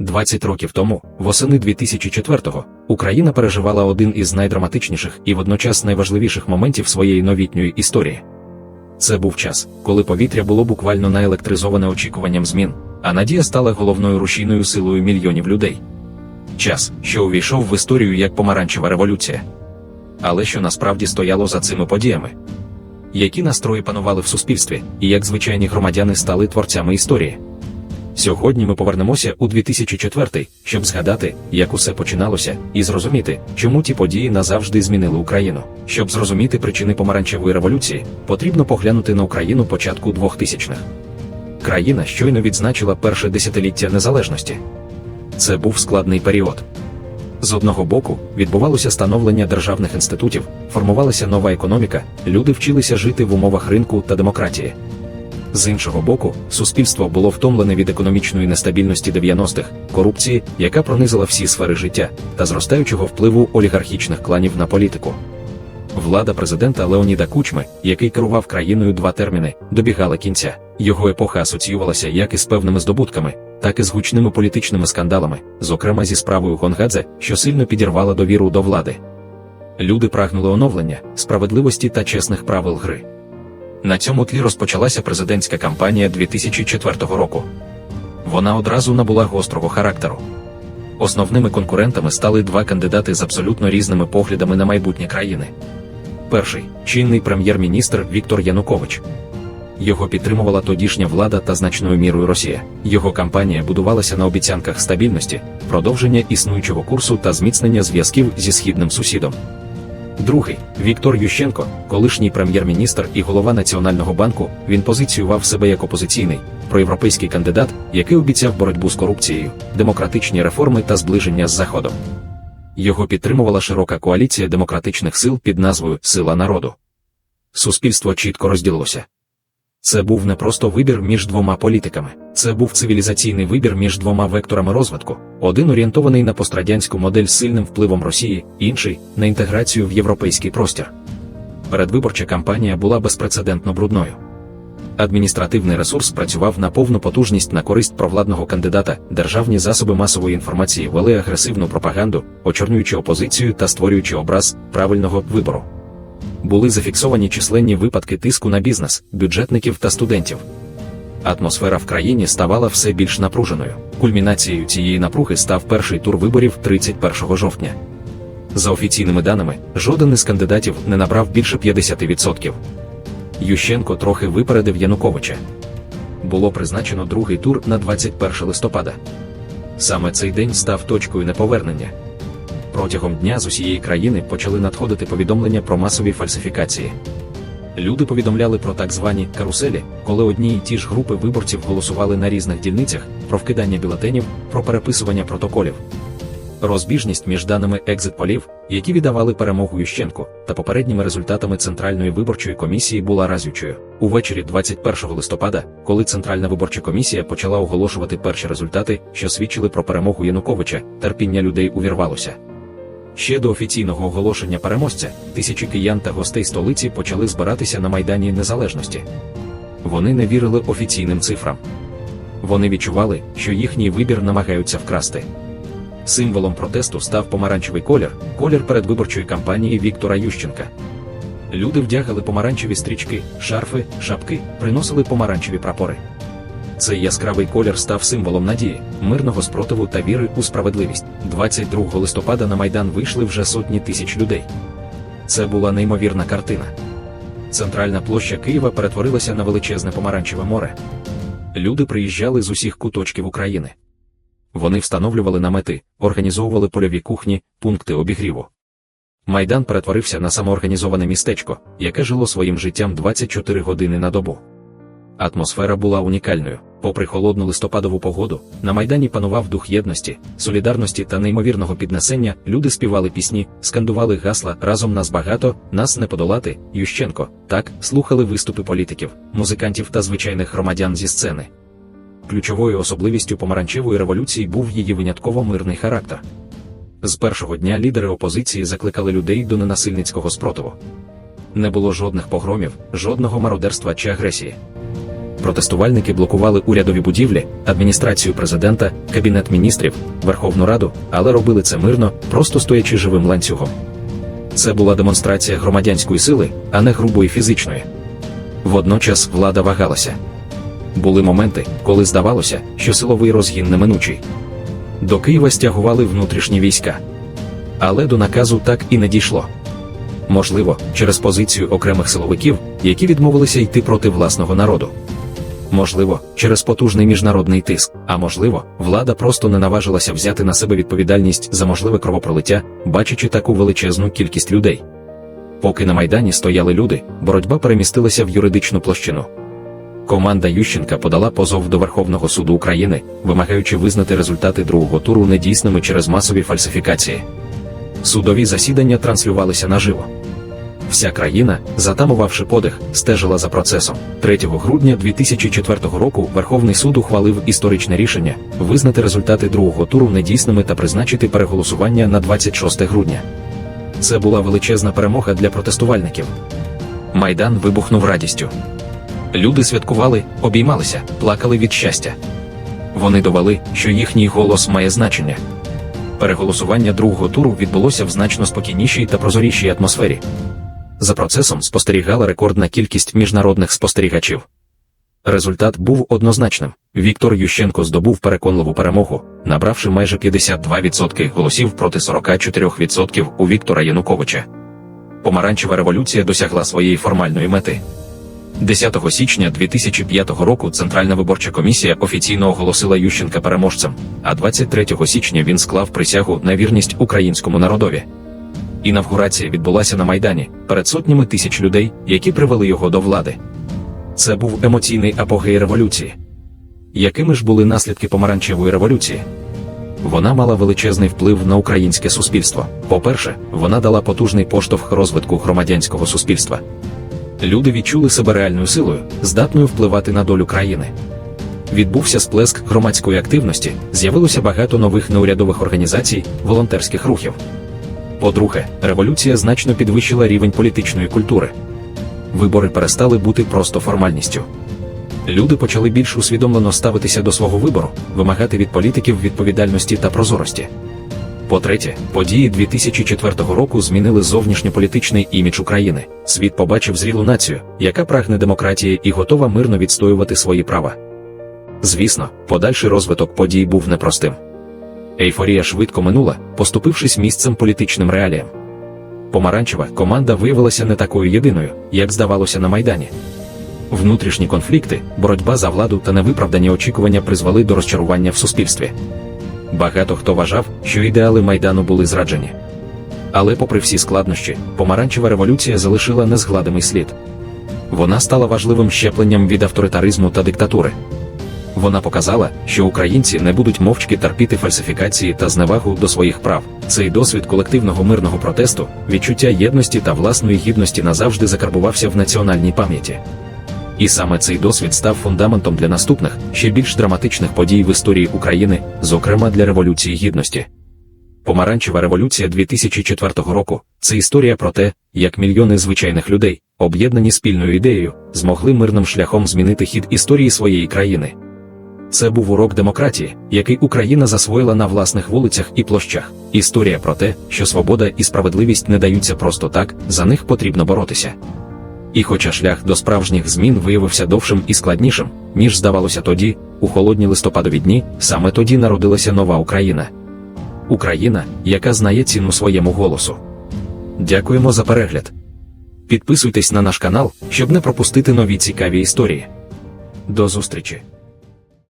20 років тому, восени 2004-го, Україна переживала один із найдраматичніших і водночас найважливіших моментів своєї новітньої історії. Це був час, коли повітря було буквально наелектризоване очікуванням змін, а надія стала головною рушійною силою мільйонів людей. Час, що увійшов в історію як помаранчева революція. Але що насправді стояло за цими подіями? Які настрої панували в суспільстві, і як звичайні громадяни стали творцями історії? Сьогодні ми повернемося у 2004, щоб згадати, як усе починалося, і зрозуміти, чому ті події назавжди змінили Україну. Щоб зрозуміти причини помаранчевої революції, потрібно поглянути на Україну початку 2000-х. Країна щойно відзначила перше десятиліття незалежності. Це був складний період. З одного боку, відбувалося становлення державних інститутів, формувалася нова економіка, люди вчилися жити в умовах ринку та демократії. З іншого боку, суспільство було втомлене від економічної нестабільності 90-х, корупції, яка пронизила всі сфери життя, та зростаючого впливу олігархічних кланів на політику. Влада президента Леоніда Кучми, який керував країною два терміни, добігала кінця. Його епоха асоціювалася як із певними здобутками, так і з гучними політичними скандалами, зокрема зі справою Гонгадзе, що сильно підірвала довіру до влади. Люди прагнули оновлення, справедливості та чесних правил гри. На цьому тлі розпочалася президентська кампанія 2004 року. Вона одразу набула гострого характеру. Основними конкурентами стали два кандидати з абсолютно різними поглядами на майбутнє країни. Перший чинний прем'єр-міністр Віктор Янукович. Його підтримувала тодішня влада та значною мірою Росія. Його кампанія будувалася на обіцянках стабільності, продовження існуючого курсу та зміцнення зв'язків зі східним сусідом. Другий Віктор Ющенко, колишній прем'єр-міністр і голова Національного банку, він позиціював себе як опозиційний, проєвропейський кандидат, який обіцяв боротьбу з корупцією, демократичні реформи та зближення з Заходом. Його підтримувала широка коаліція демократичних сил під назвою Сила народу. Суспільство чітко розділилося. Це був не просто вибір між двома політиками, це був цивілізаційний вибір між двома векторами розвитку: один орієнтований на пострадянську модель з сильним впливом Росії, інший на інтеграцію в європейський простір. Передвиборча кампанія була безпрецедентно брудною. Адміністративний ресурс працював на повну потужність на користь провладного кандидата, державні засоби масової інформації вели агресивну пропаганду, очорнюючи опозицію та створюючи образ правильного вибору були зафіксовані численні випадки тиску на бізнес, бюджетників та студентів. Атмосфера в країні ставала все більш напруженою. Кульмінацією цієї напруги став перший тур виборів 31 жовтня. За офіційними даними, жоден із кандидатів не набрав більше 50%. Ющенко трохи випередив Януковича. Було призначено другий тур на 21 листопада. Саме цей день став точкою неповернення. Протягом дня з усієї країни почали надходити повідомлення про масові фальсифікації. Люди повідомляли про так звані каруселі, коли одні і ті ж групи виборців голосували на різних дільницях, про вкидання бюлетенів, про переписування протоколів. Розбіжність між даними екзит-полів, які віддавали перемогу Ющенку, та попередніми результатами Центральної виборчої комісії була разючою. Увечері 21 листопада, коли Центральна виборча комісія почала оголошувати перші результати, що свідчили про перемогу Януковича, терпіння людей увірвалося. Ще до офіційного оголошення переможця тисячі киян та гостей столиці почали збиратися на Майдані Незалежності. Вони не вірили офіційним цифрам. Вони відчували, що їхній вибір намагаються вкрасти. Символом протесту став помаранчевий колір, колір передвиборчої кампанії Віктора Ющенка. Люди вдягали помаранчеві стрічки, шарфи, шапки, приносили помаранчеві прапори. Цей яскравий колір став символом надії, мирного спротиву та віри у справедливість. 22 листопада на Майдан вийшли вже сотні тисяч людей. Це була неймовірна картина. Центральна площа Києва перетворилася на величезне помаранчеве море. Люди приїжджали з усіх куточків України. Вони встановлювали намети, організовували польові кухні, пункти обігріву. Майдан перетворився на самоорганізоване містечко, яке жило своїм життям 24 години на добу. Атмосфера була унікальною. Попри холодну листопадову погоду, на майдані панував дух єдності, солідарності та неймовірного піднесення. Люди співали пісні, скандували гасла разом нас багато, нас не подолати. Ющенко так слухали виступи політиків, музикантів та звичайних громадян зі сцени. Ключовою особливістю помаранчевої революції був її винятково мирний характер. З першого дня лідери опозиції закликали людей до ненасильницького спротиву. Не було жодних погромів, жодного мародерства чи агресії. Протестувальники блокували урядові будівлі, адміністрацію президента, кабінет міністрів, Верховну Раду, але робили це мирно, просто стоячи живим ланцюгом. Це була демонстрація громадянської сили, а не грубої фізичної. Водночас влада вагалася. Були моменти, коли здавалося, що силовий розгін неминучий. До Києва стягували внутрішні війська. Але до наказу так і не дійшло. Можливо, через позицію окремих силовиків, які відмовилися йти проти власного народу. Можливо, через потужний міжнародний тиск, а можливо, влада просто не наважилася взяти на себе відповідальність за можливе кровопролиття, бачачи таку величезну кількість людей. Поки на Майдані стояли люди, боротьба перемістилася в юридичну площину. Команда Ющенка подала позов до Верховного суду України, вимагаючи визнати результати другого туру недійсними через масові фальсифікації. Судові засідання транслювалися наживо. Вся країна, затамувавши подих, стежила за процесом. 3 грудня 2004 року Верховний суд ухвалив історичне рішення визнати результати другого туру недійсними та призначити переголосування на 26 грудня. Це була величезна перемога для протестувальників. Майдан вибухнув радістю. Люди святкували, обіймалися, плакали від щастя. Вони довели, що їхній голос має значення. Переголосування другого туру відбулося в значно спокійнішій та прозорішій атмосфері. За процесом спостерігала рекордна кількість міжнародних спостерігачів. Результат був однозначним. Віктор Ющенко здобув переконливу перемогу, набравши майже 52% голосів проти 44% у Віктора Януковича. Помаранчева революція досягла своєї формальної мети. 10 січня 2005 року Центральна виборча комісія офіційно оголосила Ющенка переможцем, а 23 січня він склав присягу на вірність українському народові. Інавгурація відбулася на Майдані перед сотнями тисяч людей, які привели його до влади. Це був емоційний апогей революції. Якими ж були наслідки помаранчевої революції? Вона мала величезний вплив на українське суспільство. По-перше, вона дала потужний поштовх розвитку громадянського суспільства. Люди відчули себе реальною силою, здатною впливати на долю країни. Відбувся сплеск громадської активності, з'явилося багато нових неурядових організацій, волонтерських рухів. По-друге, революція значно підвищила рівень політичної культури. Вибори перестали бути просто формальністю. Люди почали більш усвідомлено ставитися до свого вибору, вимагати від політиків відповідальності та прозорості. По-третє, події 2004 року змінили зовнішньополітичний імідж України. Світ побачив зрілу націю, яка прагне демократії і готова мирно відстоювати свої права. Звісно, подальший розвиток подій був непростим. Ейфорія швидко минула, поступившись місцем політичним реаліям. Помаранчева команда виявилася не такою єдиною, як здавалося на Майдані. Внутрішні конфлікти, боротьба за владу та невиправдані очікування призвели до розчарування в суспільстві. Багато хто вважав, що ідеали майдану були зраджені. Але, попри всі складнощі, помаранчева революція залишила незгладимий слід. Вона стала важливим щепленням від авторитаризму та диктатури. Вона показала, що українці не будуть мовчки терпіти фальсифікації та зневагу до своїх прав. Цей досвід колективного мирного протесту, відчуття єдності та власної гідності назавжди закарбувався в національній пам'яті. І саме цей досвід став фундаментом для наступних, ще більш драматичних подій в історії України, зокрема для Революції Гідності. Помаранчева революція 2004 року це історія про те, як мільйони звичайних людей, об'єднані спільною ідеєю, змогли мирним шляхом змінити хід історії своєї країни. Це був урок демократії, який Україна засвоїла на власних вулицях і площах. Історія про те, що свобода і справедливість не даються просто так, за них потрібно боротися. І хоча шлях до справжніх змін виявився довшим і складнішим, ніж здавалося тоді, у холодні листопадові дні, саме тоді народилася нова Україна. Україна, яка знає ціну своєму голосу. Дякуємо за перегляд. Підписуйтесь на наш канал, щоб не пропустити нові цікаві історії. До зустрічі!